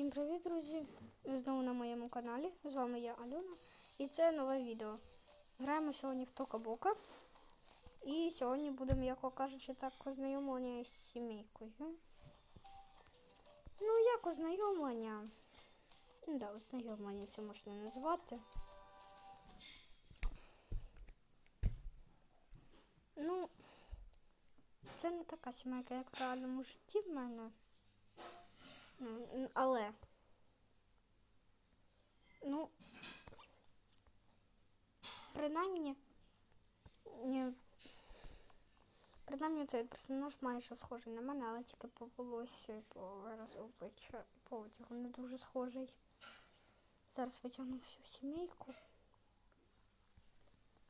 Всім привіт, друзі! Знову на моєму каналі. З вами я Альона. І це нове відео. Граємо сьогодні в Тока-Бока. І сьогодні будемо, як кажучи, так, ознайомлення з сімейкою. Ну, як ознайомлення? Ну, да, ознайомлення це можна назвати. Ну, це не така сімейка, як в реальному житті в мене. Але. Ну. Принаймні. Ні, принаймні цей персонаж майже схожий на мене, але тільки по волосю і по виразу обличчя і по одягу не дуже схожий. Зараз витягну всю сімейку.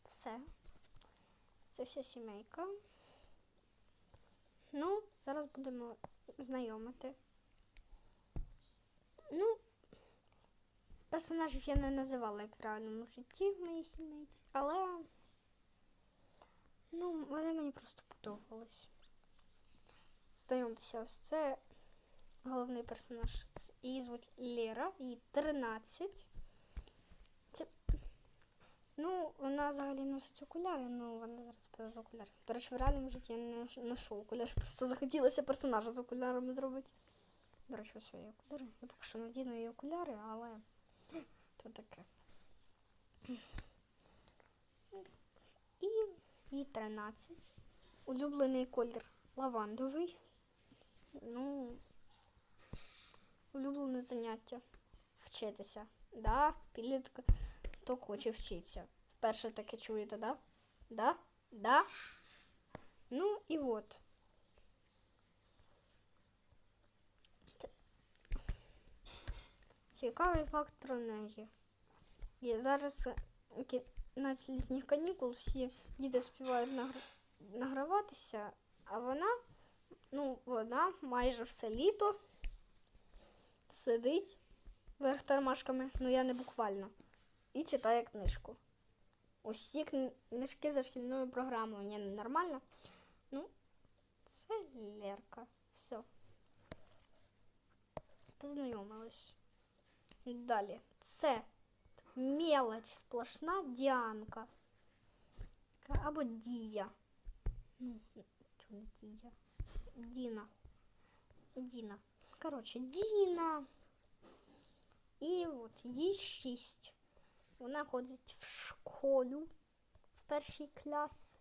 Все. Це вся сімейка. Ну, зараз будемо знайомити. Ну, персонажів я не називала як в реальному житті в моїй сімейці, але ну, вони мені просто подобались. Знайомтеся, ось це головний персонаж. Її звуть Лера, їй 13. Це... Ну, вона взагалі носить окуляри, ну вона зараз без окулярів. До речі, в реальному житті я не нош- ношу окуляри, просто захотілося персонажа з окулярами зробити. До речі, ось є окуляри. Я поки що надіну її окуляри, але то таке. І їй 13. Улюблений колір лавандовий. Ну, улюблене заняття. Вчитися. Да, підлітка, хто хоче вчитися. Вперше таке чуєте, да? Да? Да? Ну і от. Цікавий факт про неї. І зараз е, кінець літніх канікул всі діти співають нагр... награватися, а вона, ну, вона майже все літо сидить вверх тормашками, ну я не буквально, і читає книжку. Усі книжки за шкільною програмою. Ні, нормально. Ну, це Лерка. Все. Познайомились. Далі. Це мелоч сплошна Діанка. Або Дія. Ну, Дія? Діна. Діна. Коротше, Діна. І от їй шість. Вона ходить в школу в перший клас.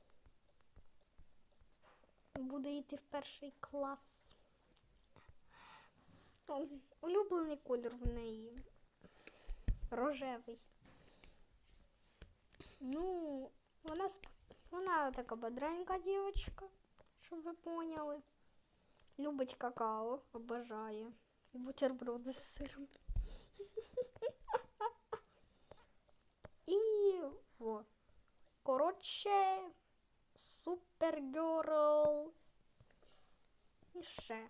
Буде йти в перший клас. Улюблений колір в неї рожевий. Ну, вона сп- вона така бодренька дівчинка, щоб ви поняли. Любить какао, обожає. І бутерброди з сиром. І во. Коротше, супергерл. І ще.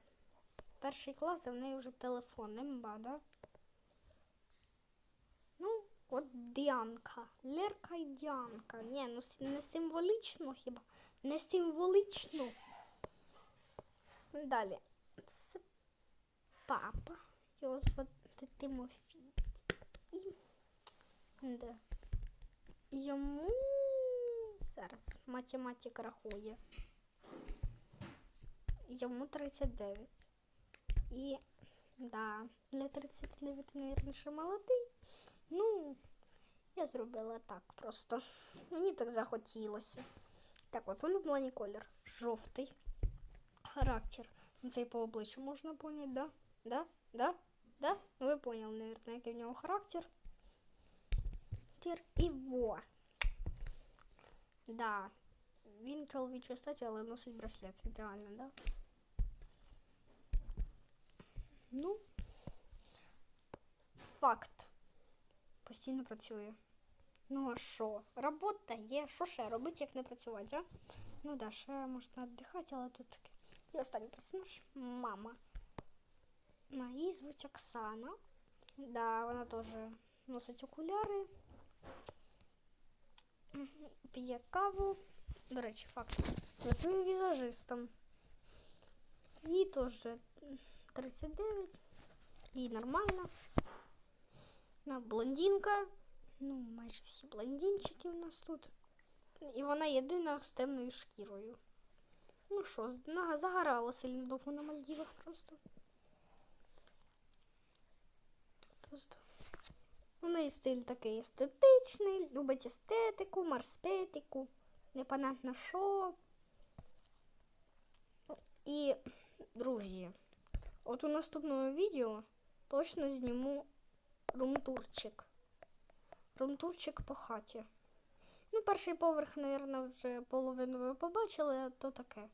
Перший клас, а в неї вже телефон, немба, да? От Діанка. Лерка і Діанка. Ні, ну не символічно хіба? Не символічно. Далі. Це папа. Його звати Тимофій. І. Да. Йому зараз математик рахує. Йому 39. І да, для 39, мабуть, молодий. Ну, я зробила так просто. Мені так захотілося. Так от, улюблений колір. Жовтий. Характер. Ну, це і по обличчю можна поняти, да? Да? Да? Да? Ну ви поняли, мабуть, який в нього характер. Тір і во. Да. Він чоловічої статі, але носить браслет. Ідеально, да? Ну, факт. Постійно працює. Ну а що? Робота є. Що ще робити, як не працювати, а? Ну да, ще можна віддихати, але тут таке. І останній персонаж мама. Ма, Її звуть Оксана. Да, вона теж носить окуляри. Мгм, П'є каву. До речі, факт. Працює візажистом. Їй теж 39. І нормально. Вона блондинка. Ну, майже всі блондинчики у нас тут. І вона єдина з темною шкірою. Ну що, загорала сильно довго на Мальдівах просто. Просто. У неї стиль такий естетичний, любить естетику, марспетику, непонятно що. І, друзі, от у наступному відео точно зніму румтурчик. Румтурчик по хаті. Ну, перший поверх, мабуть, вже половину ви побачили, а то таке.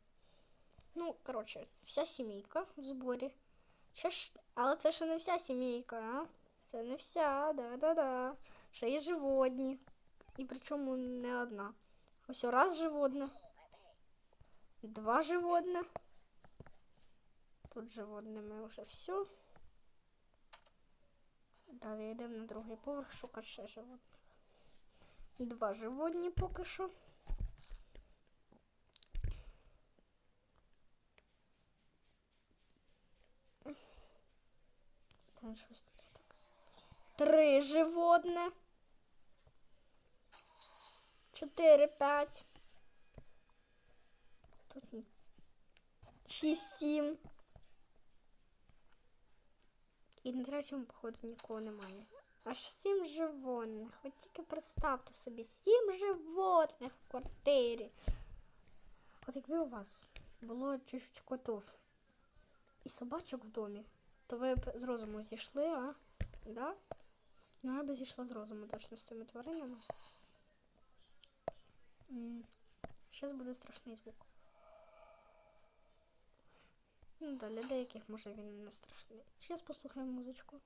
Ну, коротше, вся сімейка в зборі. Ще ж... Але це ще не вся сімейка, а? Це не вся, да-да-да. Ще є живодні. І причому не одна. Ось раз живодне. Два живодне. Тут живодними вже все. Далі йдемо на другий поверх, шукати ще живодних. Два живодні поки що. Там щось. Три животне. Чотири, п'ять. Тут. Шість, сім. І на третьому, походу, нікого немає. Аж сім животних. Ви тільки представте собі, сім животних в квартирі. От якби у вас було чуть-чуть котів і собачок в домі, то ви б з розуму зійшли, а? Да? Ну, я би зійшла з розуму точно з цими тваринами. Зараз буде страшний звук. Ну, да, для деяких може він не страшний. Зараз послухаємо музичку.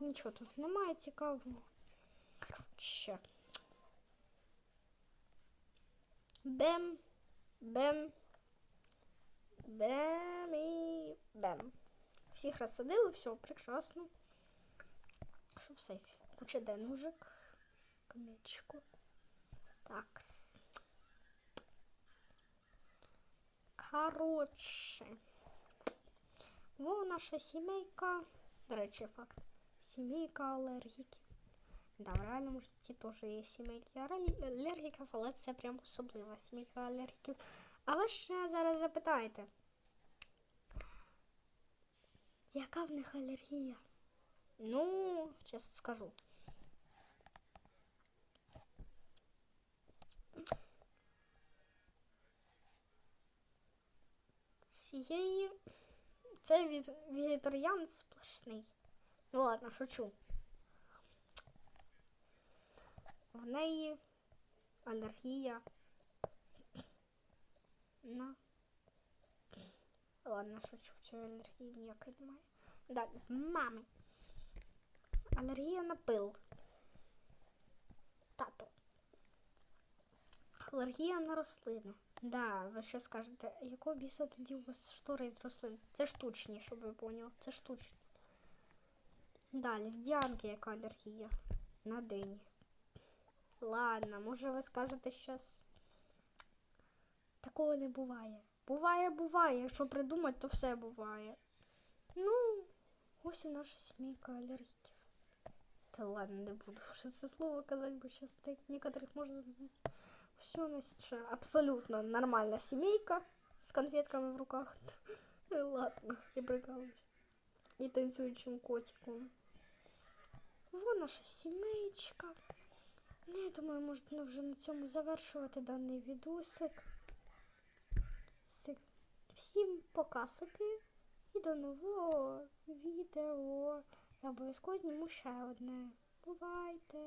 Нічого тут немає цікавого. Короче. Бем, бем, бем і бем. Всіх розсадили, все прекрасно. Що в сейфі? Куча денужек. Конечку. Так. Коротше. Во наша сімейка. До речі, факт. Сімейка алергіків. Да, в реальному житті теж є сімейки алер- алергіків, але це прям особлива сімейка алергіків. А ви ще зараз запитаєте, яка в них алергія? Ну, чесно скажу. Цієї це від вегетаріан сплошний. Ну ладно, шучу. В неї алергія на. Ладно, шучу, цю алергії ніякої немає. Далі, мами. Алергія на пил. Тато. Алергія на рослини. Да, ви що скажете, якого біса тоді у вас штори з рослин? Це штучні, щоб ви поняли. Це штучні. Далі, в Діанки яка алергія? На дині. Ладно, може ви скажете щас. Такого не буває. Буває, буває. Якщо придумати, то все буває. Ну, ось і наша сімейка алергіків. Та ладно, не буду вже це слово казати, бо зараз так некоторих можна забути. Все у нас ще абсолютно нормальна сімейка з конфетками в руках. Ладно, я прикалуюсь. І танцюючим котиком. Вон наша сімейка. Ну, я думаю, можна вже на цьому завершувати даний відосик. Си- Всім покасики і до нового відео. Я обов'язково зніму ще одне. Бувайте!